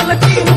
All the people.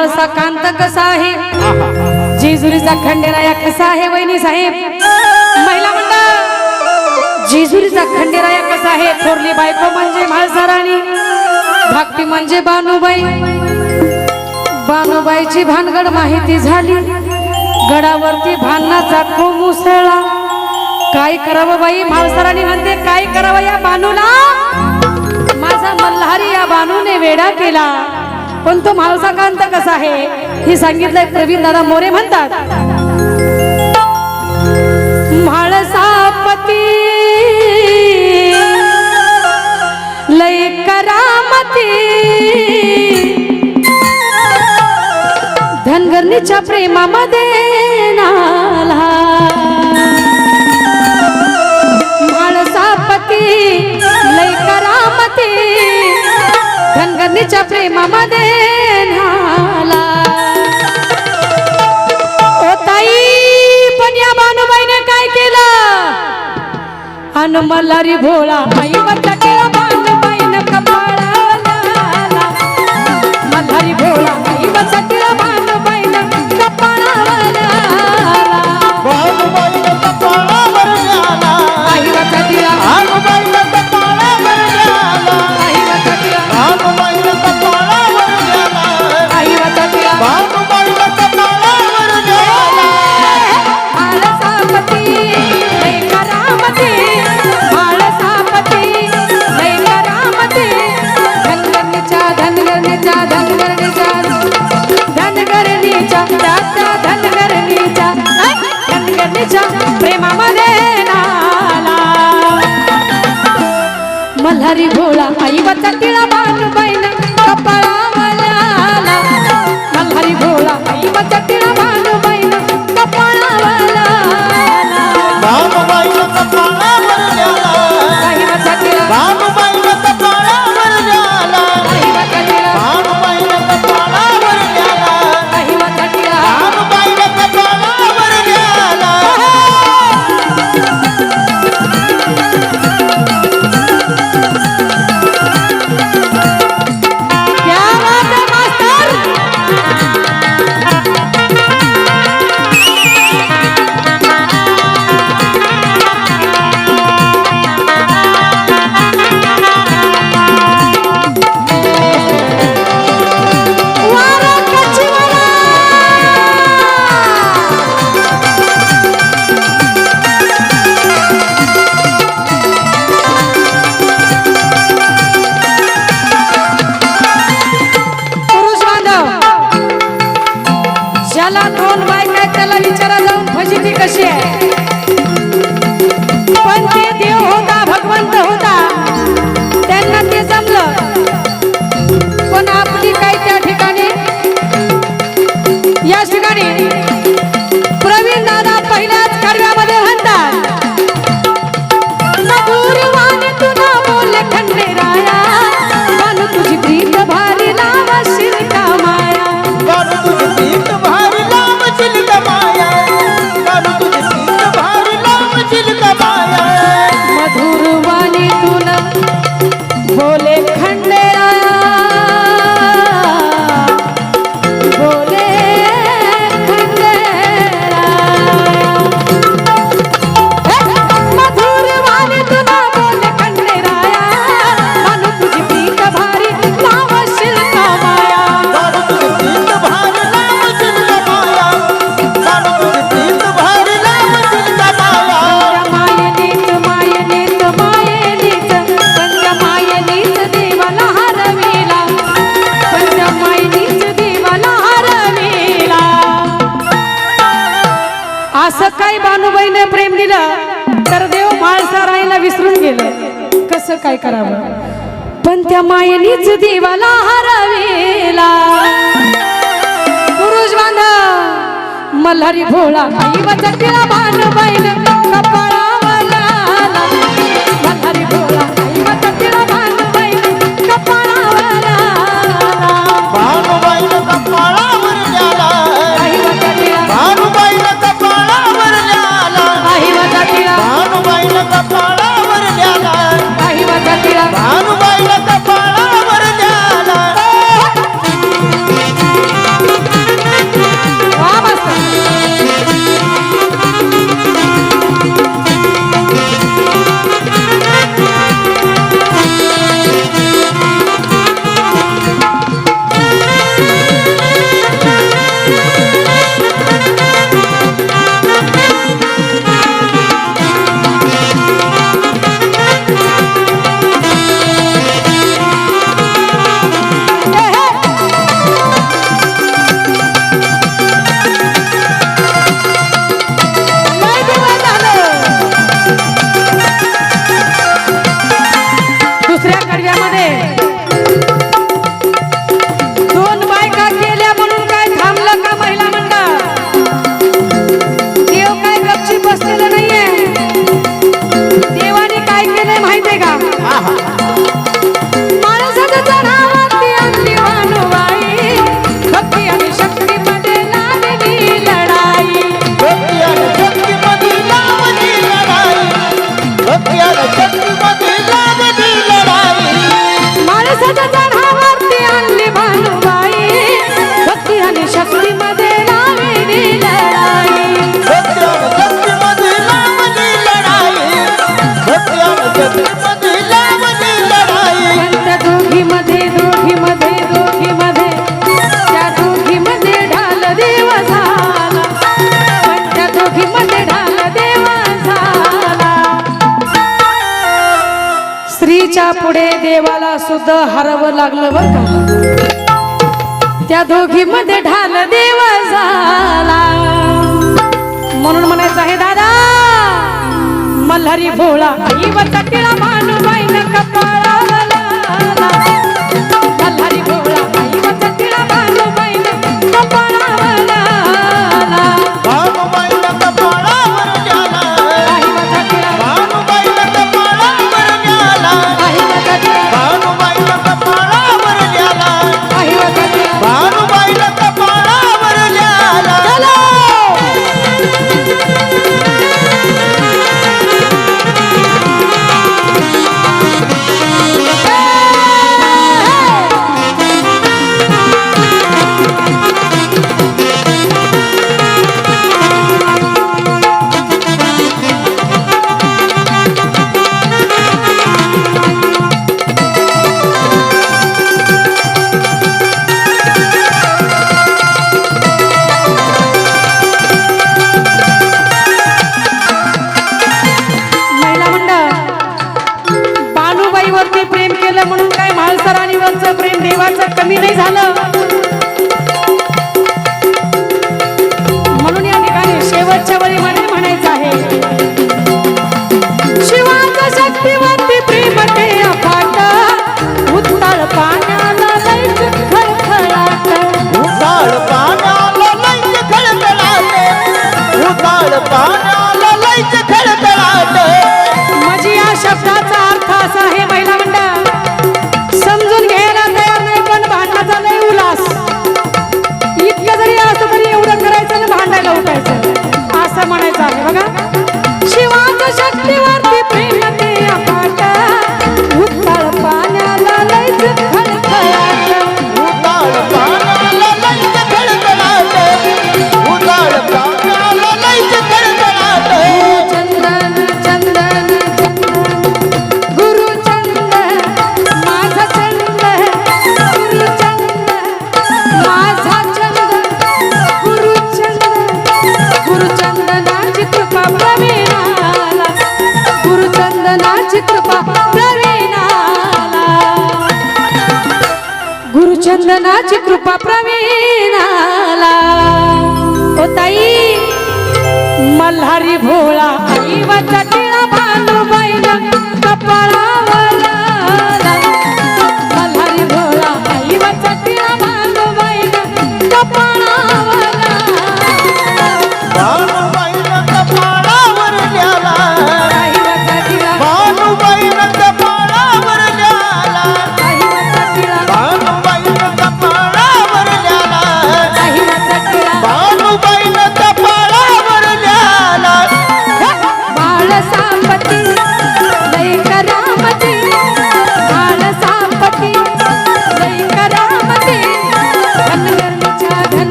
तो कांत कसा आहे? जेजुरीचा खंडेराया कसा आहे वहिनी साहेब? महिला मंडळ जेजुरीचा खंडेराया कसा आहे? थोरली बायको म्हणजे म्हाळसा राणी धाकटी म्हणजे बानुबाई. बानुबाईची भानगड माहिती झाली. गडावरती भांडणाचा तो मुसळला काय करावं बाई? म्हाळसराणी म्हणते काय करावं या बानूला? माझा मल्हारी या बानूने वेडा केला. पण तो माणसाकांत कसा आहे हे सांगितलंय प्रवीण दादा मोरे म्हणतात. म्हाळसापती लय करामती धनगरणीच्या प्रेमामध्ये नाला. म्हाळसापती लय करामती धनगरणीच्या प्रेमामध्ये मल्लारी पण या काय भोळा आई वचा केला बानुबाईनं कपाळाला. मला रे भोळा आई वचा केला मल्हारी भोळा आई वचा तिळा बाण बैल कपाळा मल्हारी भोळा आई वचा तिळा कसं काय करावं? पण त्या मायनीच देवाला हरविला. पुरुष बांधा मल्हारी भोळा आई वचन तिला बैल कपाळ स्त्रीच्या पुढे देवाला सुद्धा हरवं लागलं बर का? त्या दोघी मध्ये ढाल देव झाला. म्हणून म्हणायचं आहे दादा मल्हारी भोळा आई वचा तिला मानू बाईन कपाळा चंदनाची कृपा प्रवीण.